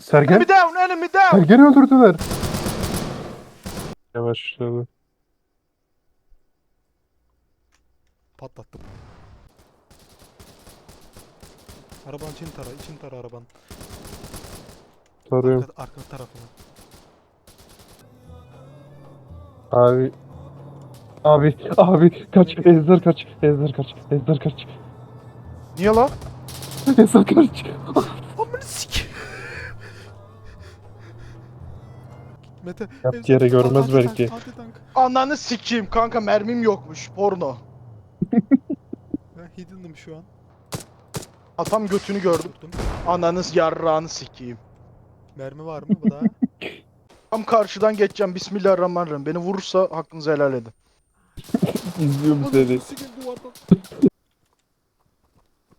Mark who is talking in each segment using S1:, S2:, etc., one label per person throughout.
S1: Sergen,
S2: Enemy down, enemy down.
S1: Sergen'i öldürdüler. Yavaşladı.
S3: Patlattım. Arabanın için tara, için tara arabanın.
S1: Soruyorum.
S3: Arka, arka tarafına.
S1: Abi. Abi, abi kaç, Ezder kaç, Ezder kaç, Ezder kaç,
S2: Niye lan?
S1: Ezder kaç.
S3: Amına sik. Mete.
S1: Yaptığı yere görmez belki.
S2: Ananı sikeyim kanka mermim yokmuş porno.
S3: Ben hidden'ım şu an.
S2: Atam götünü gördüm.
S3: Tuttum.
S2: Ananı yarrağını sikeyim.
S3: Mermi var mı bu da?
S2: Tam karşıdan geçeceğim. Bismillahirrahmanirrahim. Beni vurursa hakkınızı helal edin.
S1: İzliyorum seni.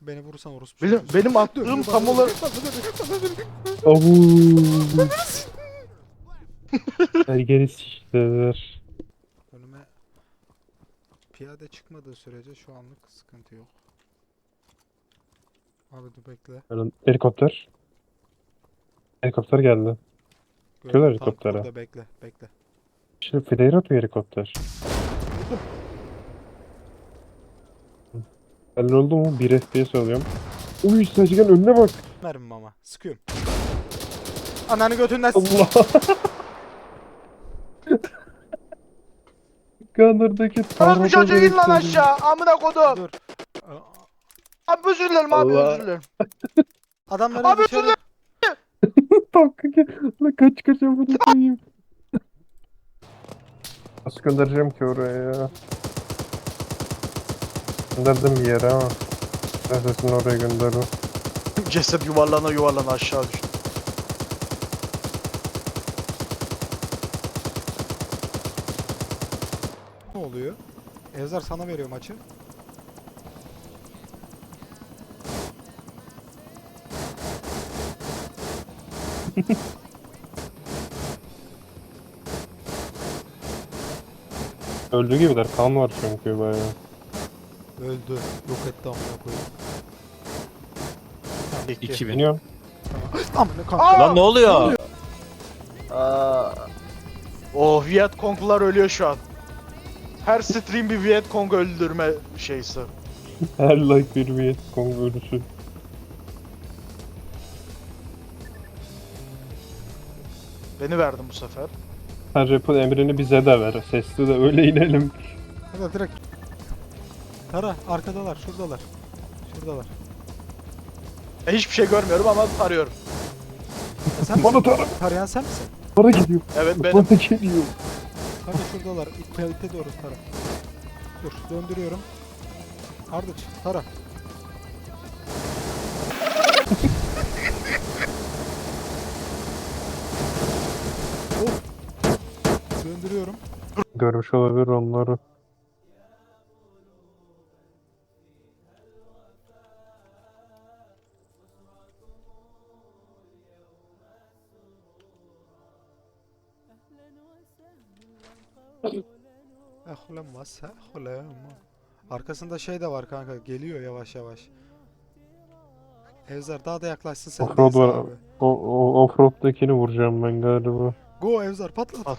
S3: Beni vurursan orospu.
S2: Benim, benim attığım tam olarak...
S1: Avuuu. Sergen'i siktiler.
S3: Önüme piyade çıkmadığı sürece şu anlık sıkıntı yok. Abi dur bekle.
S1: Helikopter. Helikopter geldi.
S3: Gördüm, burada, bekle bekle.
S1: Şimdi flare atıyor helikopter. Belli oldu mu? 1 FPS alıyorum. Uy Sergen önüne bak.
S3: Mermim ama sıkıyorum. Ananı götünden s-
S1: Allah. Gunner'daki
S2: Orospu çocuğu in lan aşağı. Amına kodum.
S3: Dur.
S2: Abi özür dilerim abi
S1: Allah.
S2: özür dilerim.
S3: Adamları
S2: Abi
S3: dışarı...
S1: Tankı gel. Lan kaç kaç amına koyayım. Nasıl göndereceğim ki oraya ya? Gönderdim bir yere ama. Neredesin oraya gönderdim.
S2: Ceset yuvarlana yuvarlana aşağı düştü.
S3: Ne oluyor? Evzar sana veriyor maçı.
S1: Öldü gibiler. Kan var çünkü bayağı.
S3: Öldü. Yok etti amına koyayım.
S2: İki.
S4: 2000.
S1: Biniyorum.
S3: Amına kanka.
S2: Aa!
S4: Lan ne oluyor?
S2: Oh Viet Cong'lar ölüyor şu an. Her stream bir Viet Cong öldürme şeysi.
S1: Her like bir Vietcong ölüsü.
S2: Beni verdim bu sefer.
S1: Her rap'in emrini bize de ver. Sesli de öyle inelim.
S3: Hadi direkt. Tara arkadalar şuradalar. Şuradalar.
S2: E, hiçbir şey görmüyorum ama tarıyorum.
S3: E sen
S1: Bana
S3: misin?
S1: tara.
S3: Tarayan sen misin?
S1: Para gidiyor.
S2: Evet benim.
S1: Bana geliyor.
S3: Hadi şuradalar. İlk kalite doğru tara. Dur döndürüyorum. Ardıç tara. of. Döndürüyorum.
S1: Görmüş olabilir onları.
S3: Ehlen ve sehlen. Arkasında şey de var kanka. Geliyor yavaş yavaş. Evzar daha da yaklaşsın sen.
S1: Offroad var abi. O, o offroad'dakini vuracağım ben galiba.
S3: Go Evzar patlat.
S2: Al.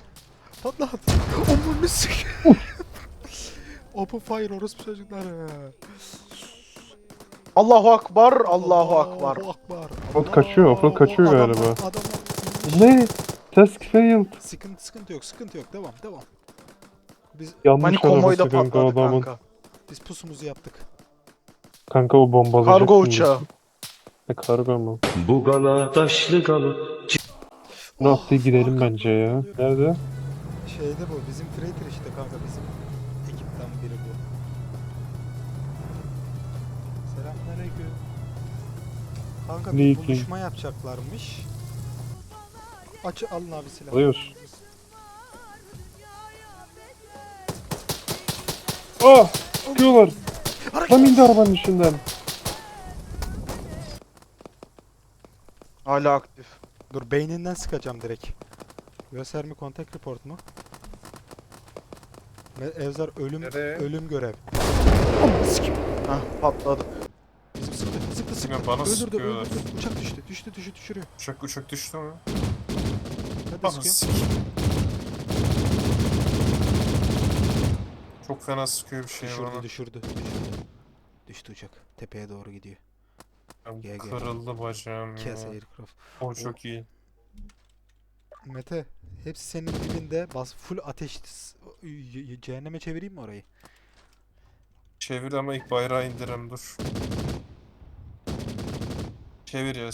S3: Patlat. Omurunu sik. Open fire orospu çocukları.
S2: Allahu Akbar, Allahu Akbar.
S3: Allahu Akbar.
S1: Offroad kaçıyor, offroad kaçıyor
S3: Adam-
S1: galiba.
S3: adamlar-
S1: Ne? Task failed.
S3: Sıkıntı, sıkıntı yok, sıkıntı yok. Devam, devam. Biz
S1: Yanlış
S2: Mani konvoyu da
S1: arabası kanka adamın.
S2: kanka.
S3: biz pusumuzu yaptık.
S1: Kanka o bombalayacak.
S2: Kargo uçağı.
S1: Ne kargo mu?
S5: Bugala taşlı galı
S1: Ne yaptı gidelim bence ya. Nerede?
S3: Şeyde bu, bizim freighter işte kanka, bizim ekipten biri bu. Selamünaleyküm. Kanka bir
S1: Aleyküm.
S3: buluşma yapacaklarmış. Aç alın abi silahı.
S1: Alıyoruz. Ah! Sıkıyorlar. Tam indi arabanın içinden.
S2: Hala aktif.
S3: Dur beyninden sıkacağım direkt. Göstermi contact report mu? Evzar ölüm
S1: Nereye?
S3: ölüm görev.
S2: Hah patladı.
S3: Sıktı sıktı sıktı
S1: Yine bana
S3: Öldürdü,
S1: sıkıyorlar.
S3: öldürdü. Uçak düştü, düştü, düştü, düşürüyor.
S1: Uçak uçak düştü mü?
S3: De
S1: Bana
S3: sıkıyorum.
S1: sık. Çok fena sıkıyor bir şey
S3: Düşürdü,
S1: bana.
S3: düşürdü, düşürdü. Düştü uçak. Tepeye doğru gidiyor.
S1: Ya
S3: Gel, gel.
S1: Kırıldı bacağım
S3: Kes
S1: ya.
S3: aircraft.
S1: O çok iyi.
S3: Mete, hepsi senin dibinde. Bas full ateş. Cehenneme çevireyim mi orayı?
S1: Çevir ama ilk bayrağı indirelim dur. Çevir ya.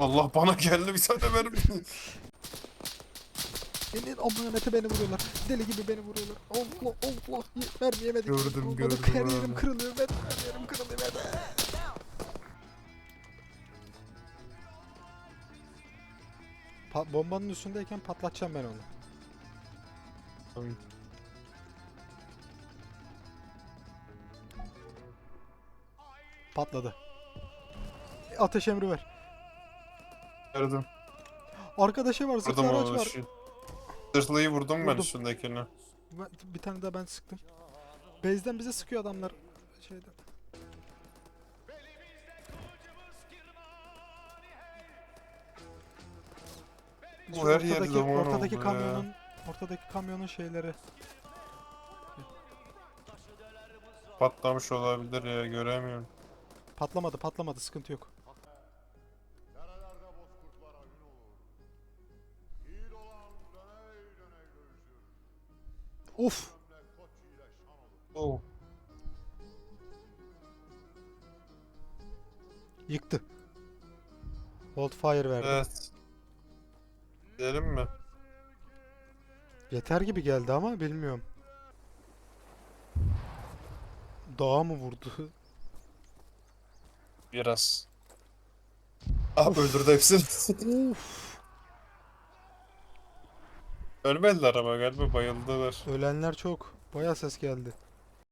S1: Allah bana geldi bir tane mermi.
S3: Beni amına Mete beni vuruyorlar. Deli gibi beni vuruyorlar. Allah Allah. Mermi yemedik.
S1: Gördüm,
S3: Olmadı.
S1: gördüm
S3: Her yerim kırılıyor Mete. Her yerim kırılıyor Mete. Pa- bombanın üstündeyken patlatacağım ben onu.
S1: Tamam.
S3: Patladı. Ateş emri ver.
S1: Verdim.
S3: Arkadaşa var zırhlı araç var.
S1: Şu... Zırhlıyı vurdum ben
S3: Vurdum.
S1: üstündekini.
S3: Ben- bir tane daha ben sıktım. Base'den bize sıkıyor adamlar. Şeyden.
S1: Bu her yer
S3: ortadaki,
S1: oldu ya.
S3: kamyonun ortadaki kamyonun şeyleri.
S1: Patlamış olabilir ya göremiyorum.
S3: Patlamadı, patlamadı. Sıkıntı yok. Uf!
S1: Oh.
S3: Yıktı. Hold fire verdi.
S1: Evet. Gidelim mi?
S3: Yeter gibi geldi ama bilmiyorum. Dağa mı vurdu?
S1: Biraz. Ah öldürdü hepsini.
S3: Uf!
S1: Ölmediler ama galiba bayıldılar.
S3: Ölenler çok. Bayağı ses geldi.